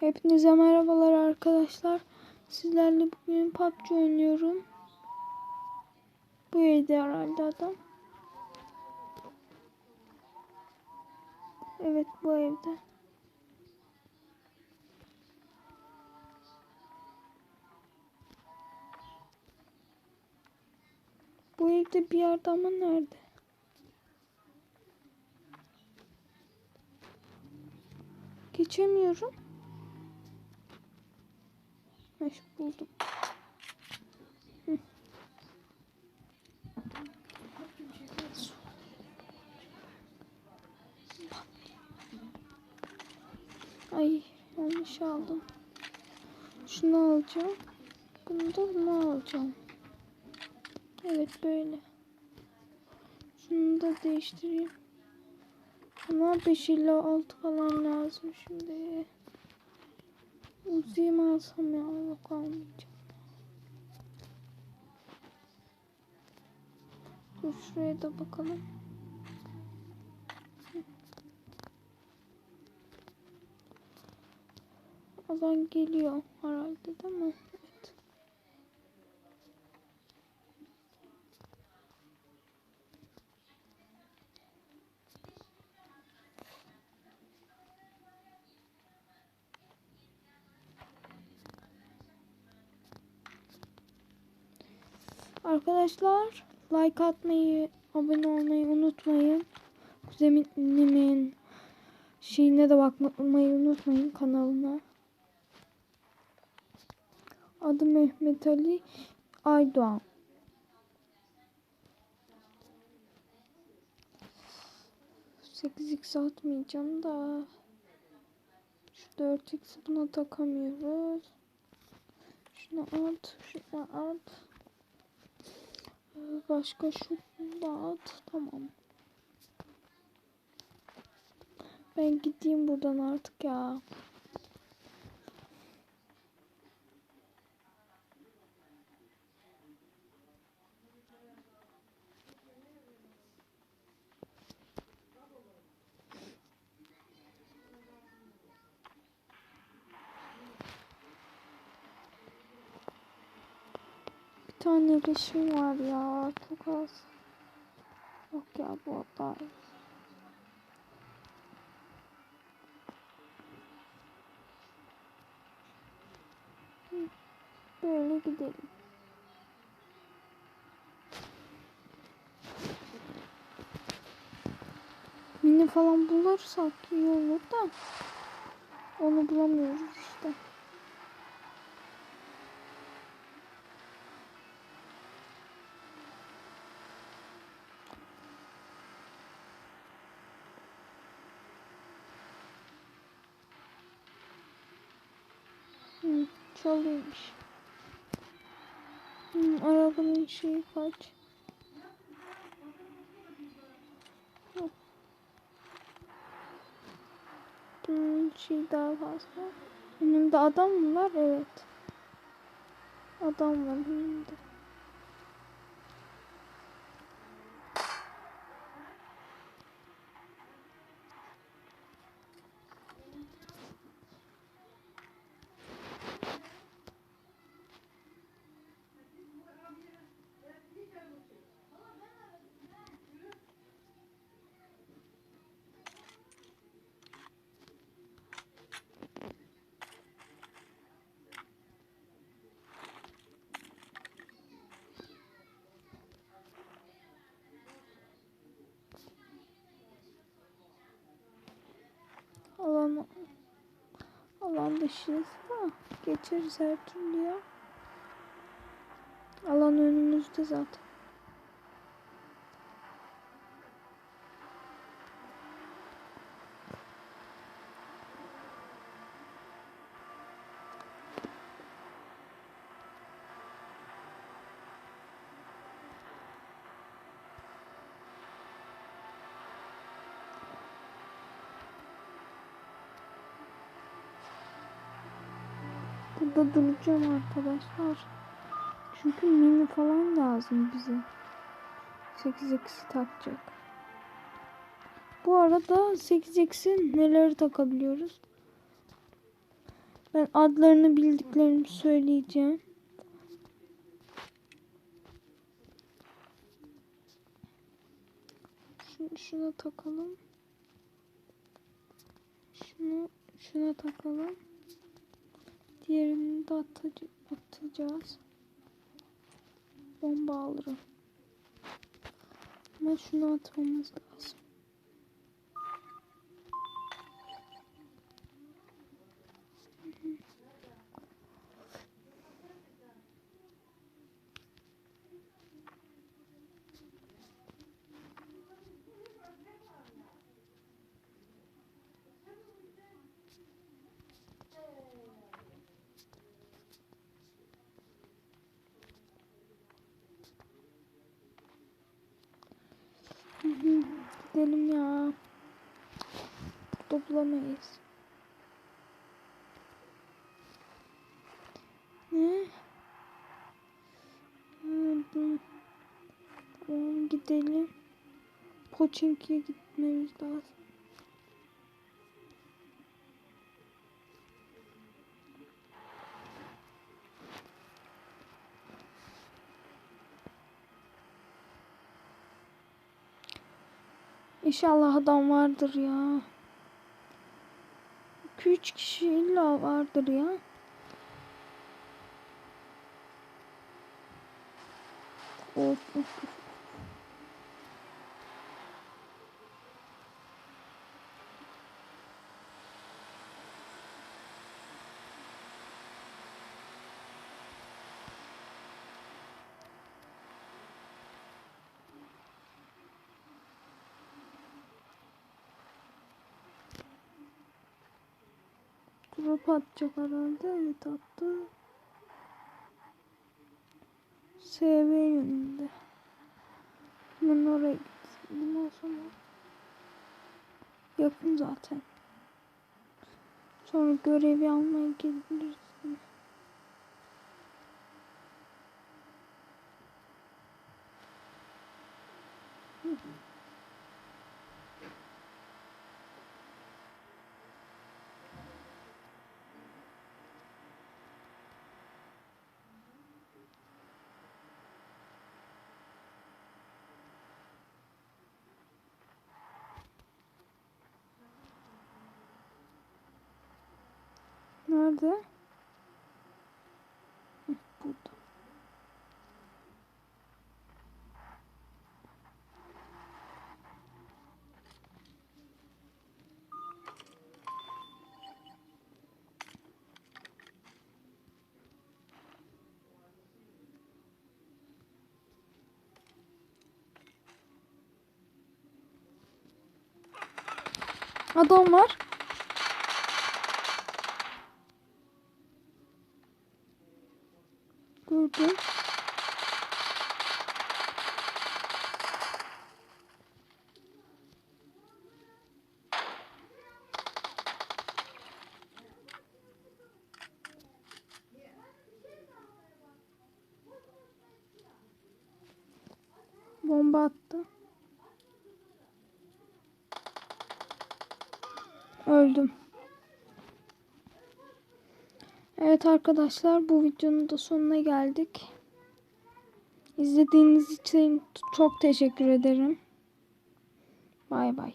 Hepinize merhabalar arkadaşlar. Sizlerle bugün PUBG oynuyorum. Bu evde herhalde adam. Evet bu evde. Bu evde bir yerde ama nerede? Geçemiyorum. Meş buldum. Ay yanlış aldım. Şunu alacağım. Bunu da bunu alacağım. Evet böyle. Şunu da değiştireyim. Ama 5 ile 6 falan lazım şimdi. Uzi'yi alsam ya? Yok almayacağım. Dur şuraya da bakalım. Alan geliyor herhalde değil mi? Arkadaşlar like atmayı, abone olmayı unutmayın. Kuzenimin şeyine de bakmayı unutmayın kanalına. Adı Mehmet Ali Aydoğan. Sekiz x atmayacağım da şu 4x buna takamıyoruz. Şunu at, şunu at. Başka şu da at. Tamam. Ben gideyim buradan artık ya. Tane leşim var ya. Çok az. Yok ya bu. Hı, Böyle gidelim. Mini falan bulursak iyi olur da onu bulamıyoruz işte. Çalıymış. Hı, arabanın şeyi kaç? Bunun şey daha fazla. Önümde adam mı var? Evet. Adam var önümde. Alan alan dışıyız da geçeriz her türlü ya. Alan önümüzde zaten. Burada duracağım arkadaşlar. Çünkü mini falan lazım bize. 8 eksi takacak. Bu arada 8 eksi neleri takabiliyoruz? Ben adlarını bildiklerimi söyleyeceğim. Şunu, şuna takalım. Şunu şuna takalım. Diğerini de atıcı, atacağız. Bomba alırım. Ama şunu atmamız lazım. Gidelim ya. Burada bulamayız. Ne? Tamam gidelim. Poçinki'ye gitmemiz lazım. İnşallah adam vardır ya. 2-3 kişi illa vardır ya. Of, of, of. Drop atacak herhalde. Evet attı. SV yönünde. Ben oraya gittim o zaman. Yakın zaten. Sonra görevi almaya geliriz. Nerede? Burada. Adam var. Gördüm. Bomba attı. Öldüm. Evet arkadaşlar bu videonun da sonuna geldik. İzlediğiniz için çok teşekkür ederim. Bay bay.